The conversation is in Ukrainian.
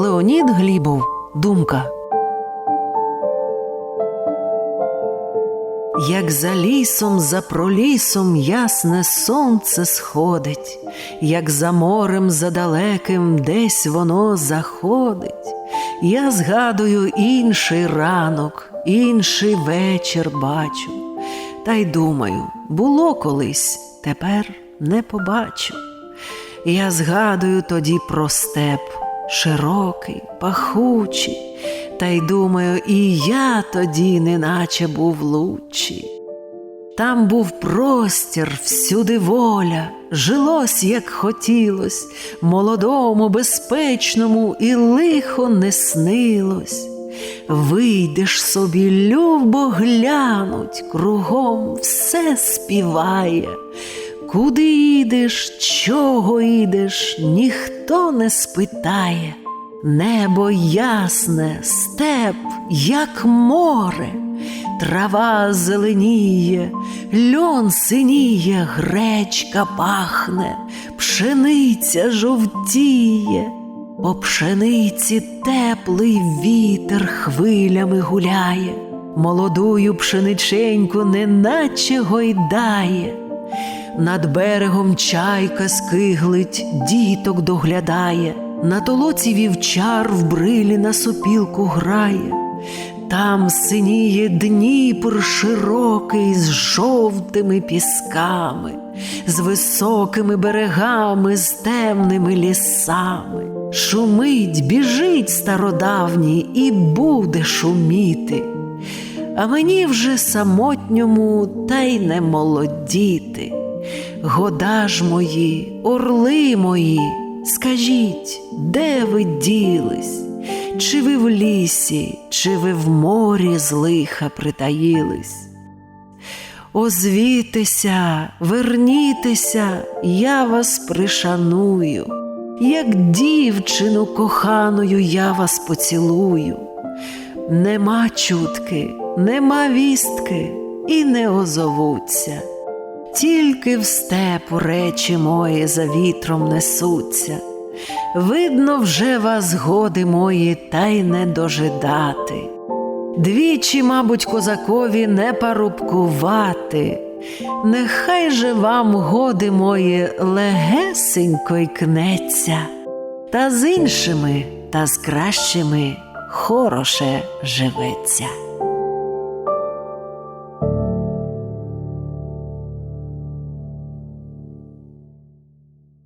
Леонід Глібов. Думка. Як за лісом, за пролісом ясне сонце сходить, як за морем за далеким десь воно заходить, я згадую інший ранок, інший вечір бачу, та й думаю, було колись, тепер не побачу. Я згадую тоді про степ, широкий, пахучий, та й думаю, і я тоді, неначе був лучший. Там був простір, всюди воля, жилось, як хотілось, молодому, безпечному і лихо не снилось. Вийдеш собі, любо глянуть, кругом все співає. Куди йдеш, чого йдеш, ніхто не спитає. Небо ясне, степ, як море, трава зеленіє, льон синіє, гречка пахне, пшениця жовтіє, по пшениці теплий вітер хвилями гуляє, молодую пшениченьку неначе гойдає. Над берегом чайка скиглить, діток доглядає, на толоці вівчар в брилі на сопілку грає, там синіє Дніпр широкий з жовтими пісками, з високими берегами, з темними лісами. Шумить, біжить стародавній і буде шуміти. А мені вже самотньому та й не молодіти. Года ж мої, орли мої, скажіть, де ви ділись? Чи ви в лісі, чи ви в морі з лиха притаїлись? Озвітеся, вернітеся, я вас пришаную, як дівчину коханою я вас поцілую. Нема чутки, нема вістки і не озовуться. Тільки в степу речі мої за вітром несуться. Видно, вже вас годи мої, та й не дожидати. Двічі, мабуть, козакові не парубкувати. Нехай же вам годи мої легесенько й кнеться, та з іншими, та з кращими хороше живеться.